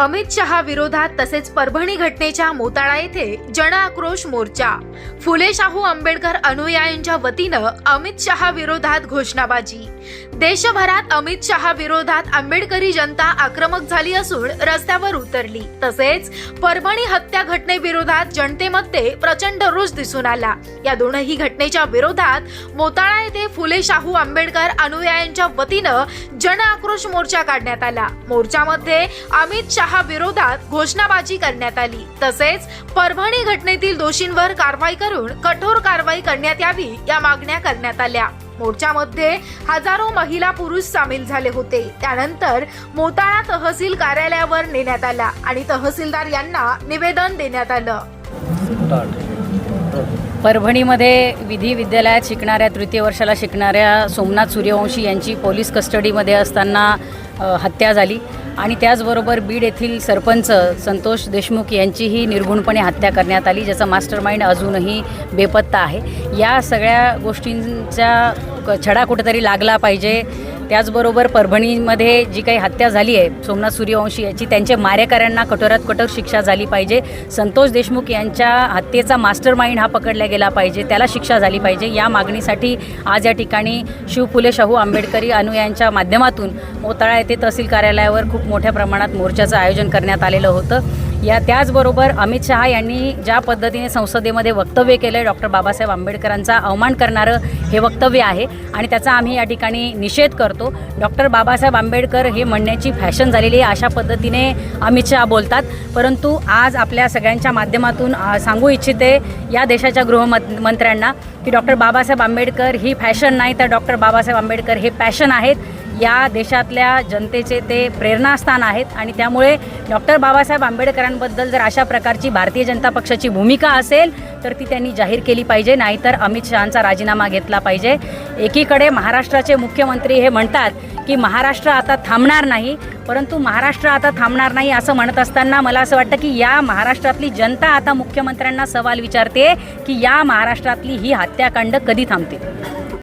अमित शहा विरोधात तसेच परभणी घटनेच्या मोताळा येथे जन आक्रोश मोर्चा. फुले शाहू आंबेडकर अनुयायांच्या वतीनं अमित शहा विरोधात घोषणाबाजी. देशभरात अमित शहा विरोधात आंबेडकरी जनता आक्रमक झाली असून रस्त्यावर उतरली. तसेच परभणी हत्या घटनेविरोधात जनतेमध्ये प्रचंड रोष दिसून आला. या दोनही घटनेच्या विरोधात मोताळा येथे फुले शाहू आंबेडकर अनुयायांच्या वतीनं जन आक्रोश मोर्चा काढण्यात आला. मोर्चामध्ये अमित शहा विरोधात घोषणाबाजी करण्यात आली. तसेच परभणी घटनेतील दोषींवर कारवाई करून कठोर कारवाई करण्यात यावी या मागण्या करण्यात आल्या. मोर्चामध्ये हजारो महिला पुरुष सामील झाले होते. त्यानंतर मोताळा तहसील कार्यालयावर नेण्यात आला आणि तहसीलदार यांना निवेदन देण्यात आलं. परभणीमध्ये विधी विद्यालयात शिकणाऱ्या तृतीय वर्षाला शिकणाऱ्या सोमनाथ सूर्यवंशी यांची पोलीस कस्टडीमध्ये असताना हत्या झाली. आणि त्याचबरोबर बीड येथील सरपंच संतोष देशमुख यांचीही निर्गुणपणे हत्या करण्यात आली ज्याचा मास्टर माइंड अजूनही बेपत्ता आहे. या सगळ्या गोष्टींचा क- छडा कुठेतरी लागला पाहिजे त्याचबरोबर परभणीमध्ये जी काही हत्या झाली आहे सोमनाथ सूर्यवंशी याची त्यांच्या मारेकऱ्यांना कठोरात कठोर शिक्षा झाली पाहिजे. संतोष देशमुख यांच्या हत्येचा मास्टर माइंड हा पकडला गेला पाहिजे त्याला शिक्षा झाली पाहिजे. या मागणीसाठी आज या ठिकाणी शिव फुले शाहू आंबेडकरी अनुयायांच्या माध्यमातून मोताळा येथे तहसील कार्यालयावर खूप मोठ्या प्रमाणात मोर्चाचं आयोजन करण्यात आलेलं होतं. या त्याचबरोबर अमित शहा यांनी ज्या पद्धतीने संसदेमध्ये वक्तव्य केलं आहे डॉक्टर बाबासाहेब आंबेडकरांचा अवमान करणारं हे वक्तव्य आहे आणि त्याचा आम्ही या ठिकाणी निषेध करतो. डॉक्टर बाबासाहेब आंबेडकर हे म्हणण्याची फॅशन झालेली आहे अशा पद्धतीने अमित शहा बोलतात. परंतु आज आपल्या सगळ्यांच्या माध्यमातून सांगू इच्छिते या देशाच्या गृहमंत्र्यांना की डॉक्टर बाबासाहेब आंबेडकर ही फॅशन नाही तर डॉक्टर बाबासाहेब आंबेडकर हे पॅशन आहेत. या देशातल्या जनतेचे ते प्रेरणास्थान आहेत आणि त्यामुळे डॉक्टर बाबासाहेब आंबेडकरांबद्दल जर अशा प्रकारची भारतीय जनता पक्षाची भूमिका असेल तर ती त्यांनी जाहीर केली पाहिजे नाहीतर अमित शहांचा राजीनामा घेतला पाहिजे. एकीकडे महाराष्ट्राचे मुख्यमंत्री हे म्हणतात की महाराष्ट्र आता थांबणार नाही परंतु महाराष्ट्र आता थांबणार नाही असं म्हणत असताना मला असं वाटतं की या महाराष्ट्रातली जनता आता मुख्यमंत्र्यांना सवाल विचारते की या महाराष्ट्रातली ही हत्याकांड कधी थांबतील?